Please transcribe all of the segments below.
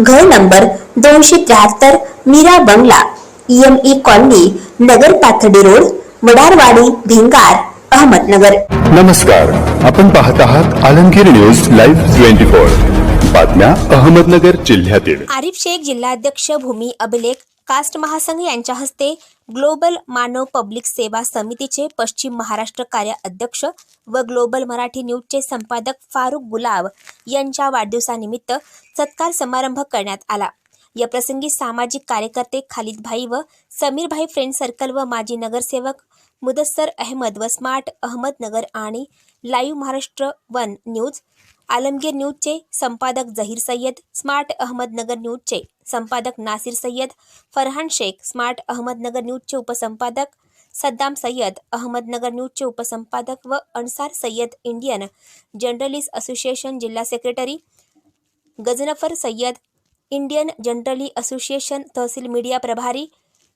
घर नंबर दोनशे त्र्याहत्तर Meera bungalow E colony Nagar Pathardi road Wadarwadi Bhingar Ahmednagar. नमस्कार. आपण पाहत आहात Alamgir news live twenty four. बातम्या अहमदनगर जिल्ह्यातील. आरिफ शेख जिल्हाध्यक्ष भूमी अभिलेख कास्ट महासंघ यांच्या हस्ते ग्लोबल मानव पब्लिक सेवा समितीचे पश्चिम महाराष्ट्र कार्य अध्यक्ष व ग्लोबल मराठी न्यूजचे संपादक फारुख गुलाब यांच्या वाढदिवसानिमित्त सत्कार समारंभ करण्यात आला. या प्रसंगी सामाजिक कार्यकर्ते खालिदभाई व समीरभाई फ्रेंड सर्कल व माजी नगरसेवक मुदस्सर अहमद व स्मार्ट अहमदनगर आणि live Maharashtra one news Alamgir न्यूजचे संपादक जहीर सय्यद स्मार्ट अहमदनगर न्यूजचे संपादक नासिर सय्यद फरहान शेख स्मार्ट अहमदनगर न्यूजचे उपसंपादक सद्दाम सय्यद अहमदनगर न्यूजचे उपसंपादक व Ansar Sayyed Indian journalist association जिल्हा secretary Ghazanfar Sayyed Indian generally association तहसील मीडिया प्रभारी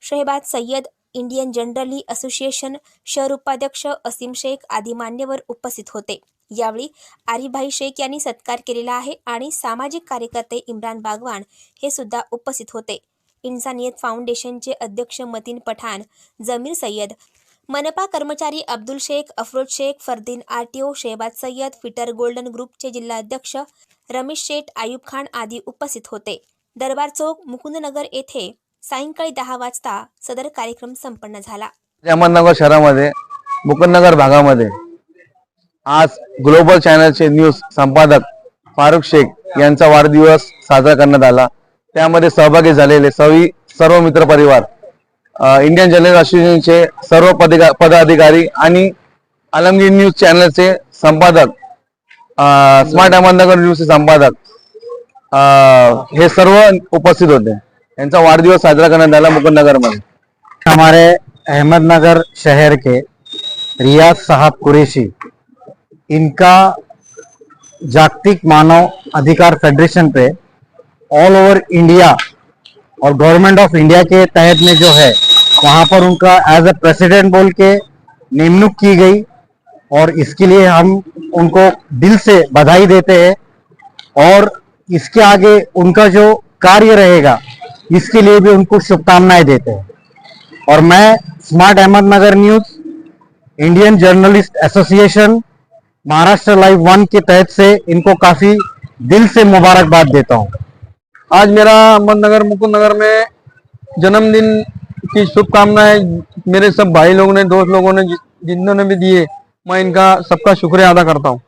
Shahbaz Sayyed Indian generally association शहर उपाध्यक्ष असीम शेख आदी मान्यवर उपस्थित होते. यावेळी आरिभाई शेख यांनी सत्कार केलेला आहे आणि सामाजिक कार्यकर्ते इम्रान बागवान हे सुद्धा उपस्थित होते. इन्सानियत फाउंडेशनचे अध्यक्ष मतीन पठाण जमीर सय्यद मनपा कर्मचारी Abdul Shaikh Afroz Shaikh Fardeen RTO Shahbaz Sayyed fitter golden ग्रुपचे जिल्हाध्यक्ष रमेश शेठ आयुब खान आदी उपस्थित होते. दरबार चौक मुकुंदनगर येथे सायंकाळी दहा वाजता सदर कार्यक्रम संपन्न झाला. अहमदनगर शहरामध्ये मुकुंदनगर भागामध्ये आज ग्लोबल चॅनलचे न्यूज संपादक फारुख शेख यांचा वाढदिवस साजरा करण्यात आला. त्यामध्ये सहभागी झालेले सवी सर्व मित्र परिवार इंडियन जर्नलिस्ट असोसिएशनचे सर्व पदिका पदाधिकारी आणि आलमगीर न्यूज चॅनलचे संपादक स्मार्ट अहमदनगर न्यूजचे संपादक हे सर्व उपस्थित होते. वाढदिवस साजरा करण्यात आला मुकुंदनगरमध्ये हमारे अहमदनगर शहर के रियाज साहब कुरेशी, इनका जागतिक मानव अधिकार फेडरेशन पे ऑल ओवर इंडिया और गवर्नमेंट ऑफ़ इंडिया के तहत में जो है, वहाँ पर उनका एज ए प्रेसिडेंट बोल के निमणूक की गई और इसके लिए हम उनको दिल से बधाई देते हैं और इसके आगे उनका जो कार्य रहेगा इसके लिए भी उनको शुभकामनाएँ देते हैं। और मैं smart Ahmednagar news Indian journalist association Maharashtra live one के तहत से इनको काफ़ी दिल से मुबारकबाद देता हूँ। आज मेरा अहमदनगर मुकुंद नगर में जन्मदिन की शुभकामनाएँ मेरे सब भाई लोगों ने, दोस्त लोगों ने जिन्होंने भी दिए, मैं इनका सबका शुक्रिया अदा करता हूँ।